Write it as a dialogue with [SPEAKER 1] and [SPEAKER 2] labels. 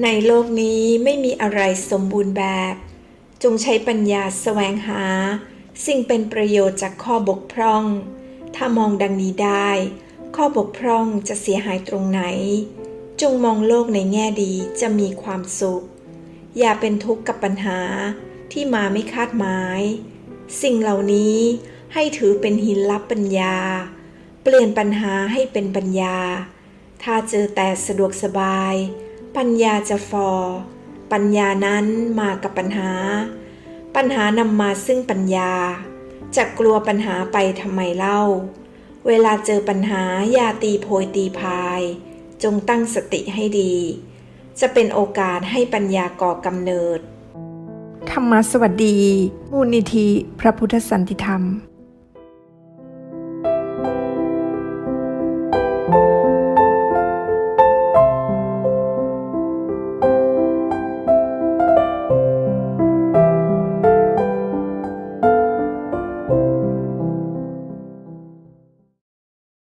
[SPEAKER 1] ในโลกนี้ไม่มีอะไรสมบูรณ์แบบ จงใช้ปัญญาแสวงหา สิ่งเป็นประโยชน์จากข้อบกพร่อง ถ้ามองดังนี้ได้ ข้อบกพร่องจะเสียหายตรงไหน จงมองโลกในแง่ดีจะมีความสุข อย่าเป็นทุกข์กับปัญหาที่มาไม่คาดหมาย สิ่งเหล่านี้ให้ถือเป็นหินลับปัญญา เปลี่ยนปัญหาให้เป็นปัญญา ถ้าเจอแต่สะดวกสบาย ปัญญาจะฟอ ปัญญานั้นมากับปัญหา ปัญหานำมาซึ่งปัญญา จะกลัวปัญหาไปทำไมเล่า เวลาเจอปัญหาอย่าตีโพยตีพาย จงตั้งสติให้ดี จะเป็นโอกาสให้ปัญญาก่อกำเนิด ธรรมสวัสดี มูลนิธิพระพุทธสันติธรรม